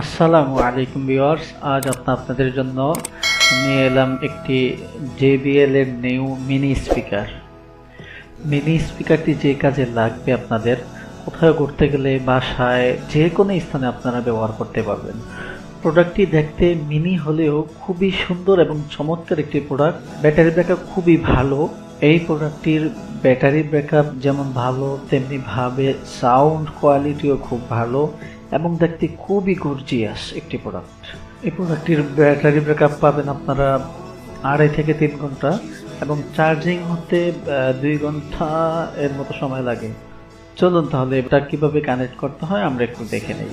আসসালামু আলাইকুম ভিউয়ার্স, আজ আপনা আপনাদের জন্য নিয়ে এলাম একটি JBL এর নিউ মিনি স্পিকার মিনি স্পিকারটি যে কাজে লাগবে আপনাদের কোথাও ঘুরতে গেলে, বাসায়, যে কোনো স্থানে আপনারা ব্যবহার করতে পারবেন। প্রোডাক্টটি দেখতে মিনি হলেও খুবই সুন্দর এবং চমৎকার একটি প্রোডাক্ট ব্যাটারি ব্যাকআপ খুবই ভালো। এই প্রোডাক্টটির ব্যাটারি ব্যাকআপ যেমন ভালো তেমনি ভাবে সাউন্ড কোয়ালিটিও খুব ভালো। এবং দেখতে খুবই গর্জিয়াস একটি প্রোডাক্ট এই প্রোডাক্টটির ব্যাটারি ব্যাকআপ পাবেন আপনারা আড়াই থেকে তিন ঘণ্টা এবং চার্জিং হতে দুই ঘণ্টা এর মতো সময় লাগে। চলুন তাহলে এটা কীভাবে কানেক্ট করতে হয় আমরা একটু দেখে নেই।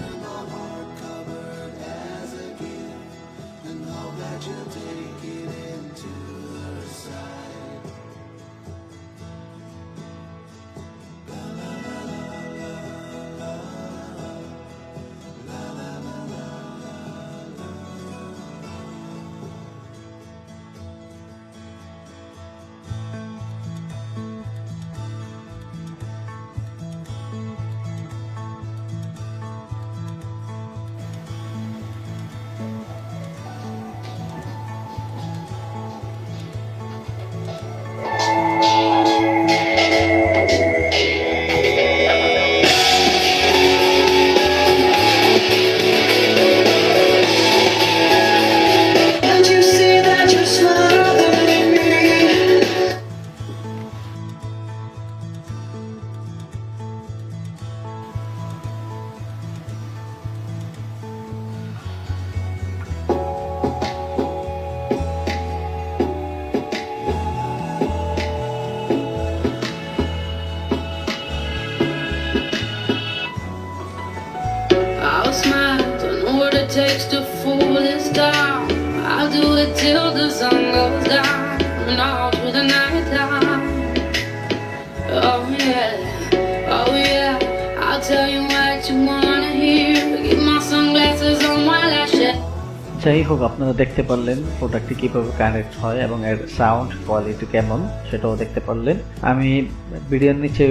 Takes to fool this town. I'll do it till the sun goes down and all through the night time. Oh yeah, oh yeah, I'll tell you what you wanna hear. Keep my sunglasses on while I share. যাই হোক আপনারা দেখতে পারলেন প্রোডাক্টটি কীভাবে connect হয় এবং এর সাউন্ড কোয়ালিটি কেমন সেটাও দেখতে পারলেন আমি ভিডিওর নিচে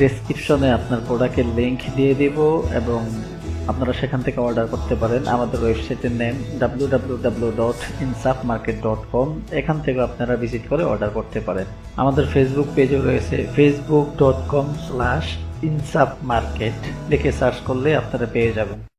ডেসক্রিপশনে আপনার প্রোডাক্টের লিংক দিয়ে দিব এবং আপনারা সেখান থেকে অর্ডার করতে পারেন। আমাদের ওয়েবসাইটের name W W W dot Insaf market dot com এখান থেকে আপনারা ভিজিট করে অর্ডার করতে পারেন। আমাদের ফেসবুক পেজও রয়েছে Facebook dot com slash Insaf market লিখে সার্চ করলে আপনারা পেয়ে যাবেন।